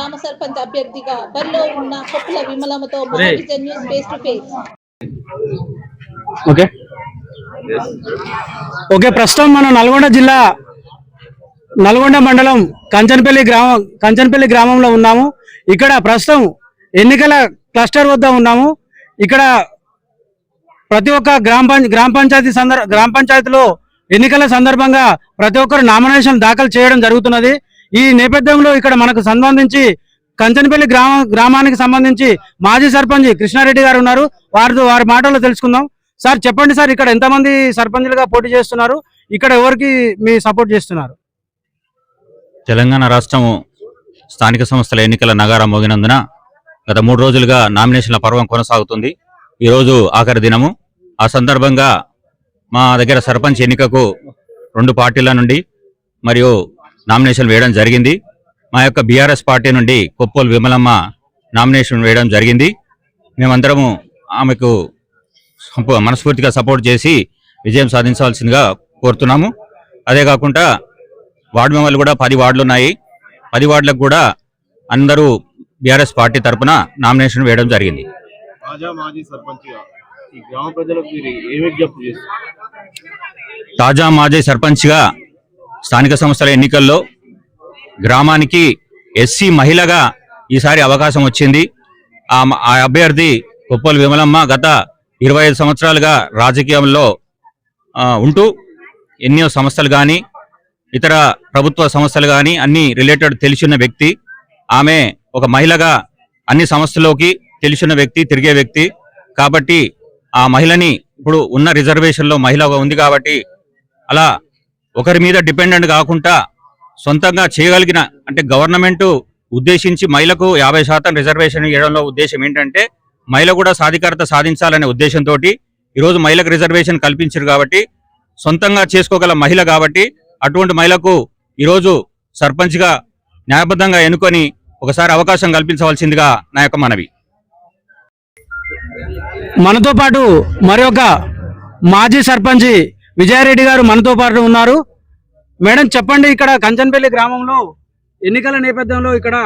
గ్రామ సర్పంచ్ అభ్యర్థిగా బరిలో ఉన్న కొప్పుల విమలమ్మతో మహావిజన్ news face to face okay. Okay ప్రస్తుతం మనం నల్గొండ జిల్లా నల్గొండ మండలం కంచనపల్లి గ్రామం కంచనపల్లి గ్రామంలో ఉన్నాము. ఇక్కడ ప్రస్తుతం ఎన్నికల క్లస్టర్ వద్ద ఉన్నాము. ఇక్కడ ప్రతి ఒక్క గ్రామ పంచ గ్రామ పంచాయతీ సందర్ గ్రామ పంచాయతీలో ఎన్నికల సందర్భంగా ప్రతి ఒక్కరు నామినేషన్ దాఖలు చేయడం జరుగుతున్నది. ఈ నేపథ్యంలో ఇక్కడ మనకు సంబంధించి కంచనపల్లి గ్రామ గ్రామానికి సంబంధించి మాజీ సర్పంచ్ కృష్ణారెడ్డి గారు ఉన్నారు. వారితో వారి మాటల్లో తెలుసుకుందాం. సార్ చెప్పండి సార్ ఇక్కడ ఎంతమంది సర్పంచులుగా పోటీ చేస్తున్నారు? ఇక్కడ ఎవరికి మీ సపోర్ట్ చేస్తున్నారు? తెలంగాణ రాష్ట్రం స్థానిక సంస్థల ఎన్నికల నగారం మోగినందున గత మూడు రోజులుగా నామినేషన్ల పర్వం కొనసాగుతుంది. ఈరోజు ఆఖరి దినము. ఆ సందర్భంగా మా దగ్గర సర్పంచ్ ఎన్నికకు రెండు పార్టీల నుండి మరియు నామినేషన్ వేయడం జరిగింది. మా యొక్క బీఆర్ఎస్ పార్టీ నుండి కొప్పోలు విమలమ్మ నామినేషన్ వేయడం జరిగింది. మేమందరము ఆమెకు మనస్ఫూర్తిగా సపోర్ట్ చేసి విజయం సాధించవలసిందిగా కోరుతున్నాము. అదే కాకుండా వార్డు మెంబర్లు కూడా పది వార్డులు ఉన్నాయి. పది వార్డులకు కూడా అందరూ బీఆర్ఎస్ పార్టీ తరపున నామినేషన్ వేయడం జరిగింది. తాజా మాజీ సర్పంచ్గా స్థానిక సంస్థల ఎన్నికల్లో గ్రామానికి ఎస్సీ మహిళగా ఈసారి అవకాశం వచ్చింది. ఆ ఆ అభ్యర్థి కొప్పలు విమలమ్మ గత ఇరవై ఐదు సంవత్సరాలుగా రాజకీయంలో ఉంటూ ఎన్నో సంస్థలు కానీ ఇతర ప్రభుత్వ సంస్థలు కానీ అన్ని రిలేటెడ్ తెలిసిన వ్యక్తి. ఆమె ఒక మహిళగా అన్ని సంస్థలోకి తెలిసిన వ్యక్తి తిరిగే వ్యక్తి. కాబట్టి ఆ మహిళని ఇప్పుడు ఉన్న రిజర్వేషన్లో మహిళ ఉంది కాబట్టి అలా ఒకరి మీద డిపెండెంట్ కాకుండా సొంతంగా చేయగలిగిన అంటే గవర్నమెంట్ ఉద్దేశించి మహిళకు యాభై శాతం రిజర్వేషన్ ఇవ్వడంలో ఉద్దేశం ఏంటంటే మహిళ కూడా సాధికారత సాధించాలనే ఉద్దేశంతో ఈరోజు మహిళకు రిజర్వేషన్ కల్పించారు కాబట్టి సొంతంగా చేసుకోగల మహిళ కాబట్టి అటువంటి మహిళకు ఈరోజు సర్పంచ్గా న్యాయబద్ధంగా ఎన్నుకొని ఒకసారి అవకాశం కల్పించవలసిందిగా నా యొక్క మనవి. మనతో పాటు మరి ఒక మాజీ సర్పంచి విజయారెడ్డి గారు మనతో పాటు ఉన్నారు. మేడం చెప్పండి ఇక్కడ కంచన్పల్లి గ్రామంలో ఎన్నికల నేపథ్యంలో ఇక్కడ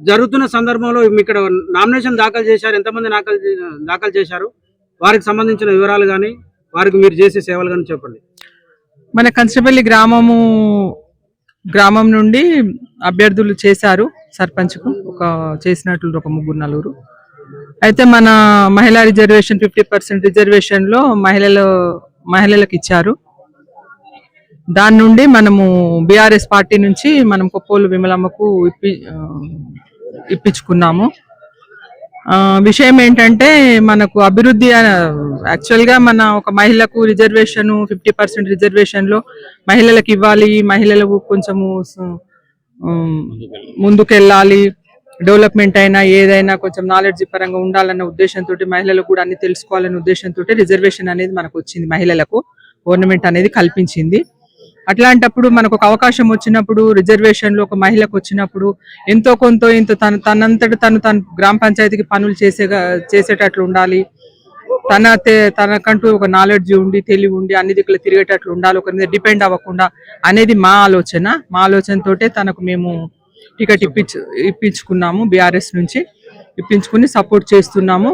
జరుగుతున్న సందర్భంలో ఇక్కడ నామినేషన్ దాఖలు చేశారు. ఎంతమంది దాఖలు దాఖలు చేశారు? వారికి సంబంధించిన వివరాలు కానీ వారికి మీరు చేసే సేవలు కానీ చెప్పండి. మన కంచపల్లి గ్రామము గ్రామం నుండి అభ్యర్థులు చేశారు. సర్పంచ్కు ఒక చేసినట్లు ఒక ముగ్గురు నలుగురు. అయితే మన మహిళా రిజర్వేషన్ ఫిఫ్టీ పర్సెంట్ రిజర్వేషన్లో మహిళలు మహిళలకు ఇచ్చారు. దాని నుండి మనము బీఆర్ఎస్ పార్టీ నుంచి మనం కొప్పోలు విమలమ్మకు ఇప్పి ఇప్పించుకున్నాము. ఆ, విషయం ఏంటంటే మనకు అభివృద్ధి యాక్చువల్గా మన ఒక మహిళకు రిజర్వేషన్ ఫిఫ్టీ పర్సెంట్ రిజర్వేషన్లో మహిళలకు ఇవ్వాలి మహిళలకు కొంచెము ముందుకెళ్ళాలి డెవలప్మెంట్ అయినా ఏదైనా కొంచెం నాలెడ్జ్ పరంగా ఉండాలన్న ఉద్దేశంతో మహిళలకు కూడా అన్ని తెలుసుకోవాలనే ఉద్దేశంతో రిజర్వేషన్ అనేది మనకు వచ్చింది మహిళలకు. గవర్నమెంట్ అనేది కల్పించింది. అట్లాంటప్పుడు మనకు ఒక అవకాశం వచ్చినప్పుడు రిజర్వేషన్లో ఒక మహిళకు వచ్చినప్పుడు ఎంతో కొంత ఇంత తను తనంతట తను తన గ్రామ పంచాయతీకి పనులు చేసే చేసేటట్లు ఉండాలి. తన తనకంటూ ఒక నాలెడ్జ్ ఉండి తెలివి ఉండి అన్ని దిక్కులు తిరిగేటట్లు ఉండాలి. ఒకరి మీద డిపెండ్ అవ్వకుండా అనేది మా ఆలోచన. మా ఆలోచనతోటే తనకు మేము టికెట్ ఇప్పించు ఇప్పించుకున్నాము బీఆర్ఎస్ నుంచి. ఇప్పించుకుని సపోర్ట్ చేస్తున్నాము.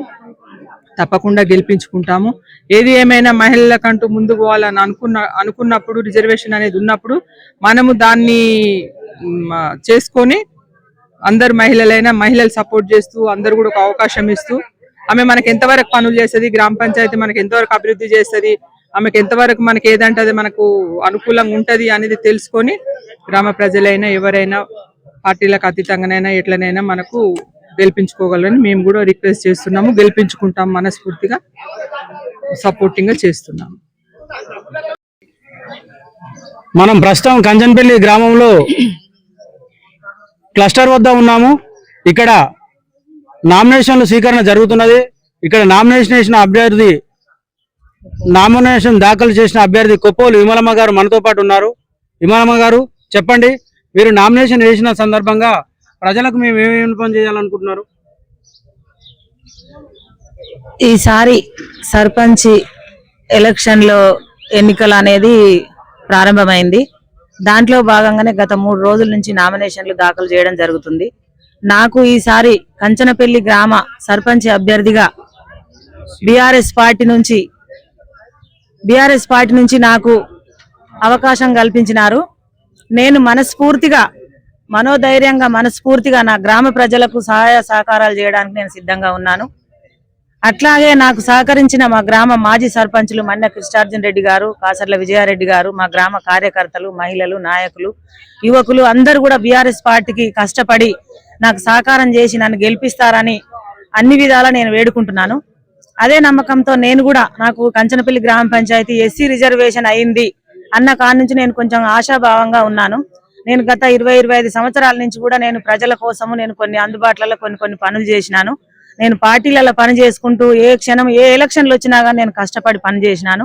తప్పకుండా గెలిపించుకుంటాము. ఏది ఏమైనా మహిళలకంటూ ముందుకు పోవాలని అనుకున్న అనుకున్నప్పుడు రిజర్వేషన్ అనేది ఉన్నప్పుడు మనము దాన్ని చేసుకొని అందరు మహిళలైనా మహిళలు సపోర్ట్ చేస్తూ అందరు కూడా ఒక అవకాశం ఇస్తూ ఆమె మనకి ఎంతవరకు పనులు చేస్తుంది గ్రామ పంచాయతీ మనకి ఎంతవరకు అభివృద్ధి చేస్తుంది ఆమెకి ఎంతవరకు మనకి ఏదంటే అది మనకు అనుకూలంగా ఉంటది అనేది తెలుసుకొని గ్రామ ప్రజలైనా ఎవరైనా పార్టీలకు అతీతంగానైనా ఎట్లనైనా మనకు గెలిపించుకోగలని మేము కూడా రిక్వెస్ట్ చేస్తున్నాము. గెలిపించుకుంటాం మనస్ఫూర్తిగా. సపోర్టింగ్గా చేస్తున్నాము. మనం ప్రస్తుతం కంచన్పల్లి గ్రామంలో క్లస్టర్ వద్ద ఉన్నాము. ఇక్కడ నామినేషన్ల స్వీకరణ జరుగుతున్నది. ఇక్కడ నామినేషన్ వేసిన అభ్యర్థి నామినేషన్ దాఖలు చేసిన అభ్యర్థి కొప్పోలు విమలమ్మ గారు మనతో పాటు ఉన్నారు. విమలమ్మ గారు చెప్పండి. మీరు నామినేషన్ వేసిన సందర్భంగా ప్రజలకు మేము ఏమి ఇన్ఫార్మ్ చేయాలనుకుంటున్నారు? ఈసారి సర్పంచ్ ఎలక్షన్లో ఎన్నికలు అనేది ప్రారంభమైంది. దాంట్లో భాగంగానే గత మూడు రోజుల నుంచి నామినేషన్లు దాఖలు చేయడం జరుగుతుంది. నాకు ఈసారి కంచనపల్లి గ్రామ సర్పంచ్ అభ్యర్థిగా బీఆర్ఎస్ పార్టీ నుంచి బీఆర్ఎస్ పార్టీ నుంచి నాకు అవకాశం కల్పించినారు. నేను మనస్ఫూర్తిగా మనోధైర్యంగా మనస్ఫూర్తిగా నా గ్రామ ప్రజలకు సహాయ సహకారాలు చేయడానికి నేను సిద్ధంగా ఉన్నాను. అట్లాగే నాకు సహకరించిన మా గ్రామ మాజీ సర్పంచులు మన్న కృష్ణార్జున్ రెడ్డి గారు కాసర్ల విజయారెడ్డి గారు మా గ్రామ కార్యకర్తలు మహిళలు నాయకులు యువకులు అందరూ కూడా బీఆర్ఎస్ పార్టీకి కష్టపడి నాకు సహకారం చేసి నన్ను గెలిపిస్తారని అన్ని విధాలా నేను వేడుకుంటున్నాను. అదే నమ్మకంతో నేను కూడా నాకు కంచనపల్లి గ్రామ పంచాయతీ ఎస్సీ రిజర్వేషన్ అయింది. అన్న కాడ నుంచి నేను కొంచెం ఆశాభావంగా ఉన్నాను. నేను గత ఇరవై ఇరవై ఐదు సంవత్సరాల నుంచి కూడా నేను ప్రజల కోసము నేను కొన్ని అందుబాటులలో కొన్ని కొన్ని పనులు చేసినాను. నేను పార్టీలలో పని చేసుకుంటూ ఏ క్షణం ఏ ఎలక్షన్లు వచ్చినా కానీ నేను కష్టపడి పని చేసినాను.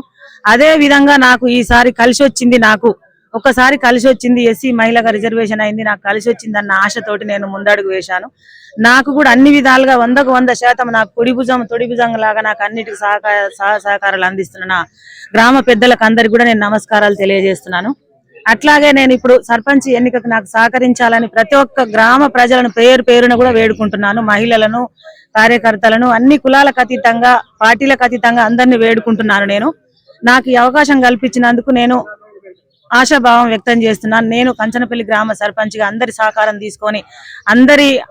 అదే విధంగా నాకు ఈసారి కలిసి వచ్చింది నాకు ఒకసారి కలిసి వచ్చింది ఎస్సీ మహిళగా రిజర్వేషన్ అయింది నాకు కలిసి వచ్చింది అన్న ఆశతోటి నేను ముందడుగు వేశాను. నాకు కూడా అన్ని విధాలుగా వందకు వంద శాతం నాకు కుడి భుజం తొడి భుజం లాగా నాకు అన్నిటికీ సహకార సహా సహకారాలు అందిస్తున్న గ్రామ పెద్దలకు అందరికి కూడా నేను నమస్కారాలు తెలియజేస్తున్నాను. అట్లాగే నేను ఇప్పుడు సర్పంచ్ ఎన్నికకు నాకు సహకరించాలని ప్రతి ఒక్క గ్రామ ప్రజలను పేరు పేరున కూడా వేడుకుంటున్నాను. మహిళలను కార్యకర్తలను అన్ని కులాలకు అతీతంగా పార్టీలకు అతీతంగా అందరినీ వేడుకుంటున్నాను నేను. నాకు ఈ అవకాశం కల్పించినందుకు నేను ఆశాభావం వ్యక్తం చేస్తున్నాను. నేను కంచనపల్లి గ్రామ సర్పంచ్గా అందరి సహకారం తీసుకొని అందరి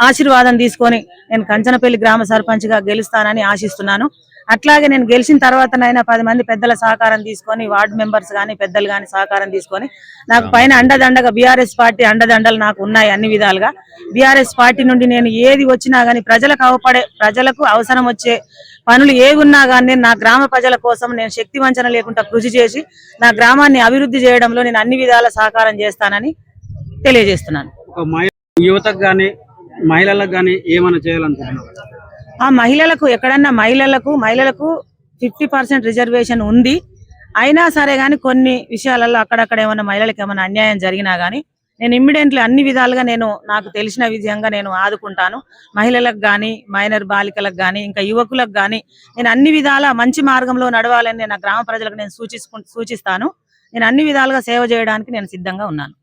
ఆశీర్వాదం తీసుకొని నేను కంచనపల్లి గ్రామ సర్పంచ్గా గెలుస్తానని ఆశిస్తున్నాను. అట్లాగే నేను గెలిచిన తర్వాతనైనా పది మంది పెద్దల సహకారం తీసుకొని వార్డు మెంబర్స్ కానీ పెద్దలు కానీ సహకారం తీసుకొని నాకు పైన అండదండగా బీఆర్ఎస్ పార్టీ అండదండలు నాకు ఉన్నాయి అన్ని విధాలుగా. బీఆర్ఎస్ పార్టీ నుండి నేను ఏది వచ్చినా గానీ ప్రజలకు అవపడే ప్రజలకు అవసరం వచ్చే పనులు ఏవి ఉన్నా కానీ నేను నా గ్రామ ప్రజల కోసం నేను శక్తి వంచన లేకుండా కృషి చేసి నా గ్రామాన్ని అభివృద్ధి చేయడంలో నేను అన్ని విధాల సహకారం చేస్తానని తెలియజేస్తున్నాను. యువతకు కానీ మహిళలకు కానీ ఏమైనా చేయాలనుకుంటున్నారు ఆ మహిళలకు ఎక్కడన్నా మహిళలకు మహిళలకు ఫిఫ్టీ పర్సెంట్ రిజర్వేషన్ ఉంది. అయినా సరే కానీ కొన్ని విషయాలలో అక్కడక్కడ ఏమైనా మహిళలకు ఏమైనా అన్యాయం జరిగినా కానీ నేను ఇమ్మీడియట్లీ అన్ని విధాలుగా నేను నాకు తెలిసిన విధంగా నేను ఆదుకుంటాను. మహిళలకు కానీ మైనర్ బాలికలకు కానీ ఇంకా యువకులకు కానీ నేను అన్ని విధాల మంచి మార్గంలో నడవాలని నేను నా గ్రామ ప్రజలకు నేను సూచించుకు సూచిస్తాను. నేను అన్ని విధాలుగా సేవ చేయడానికి నేను సిద్ధంగా ఉన్నాను.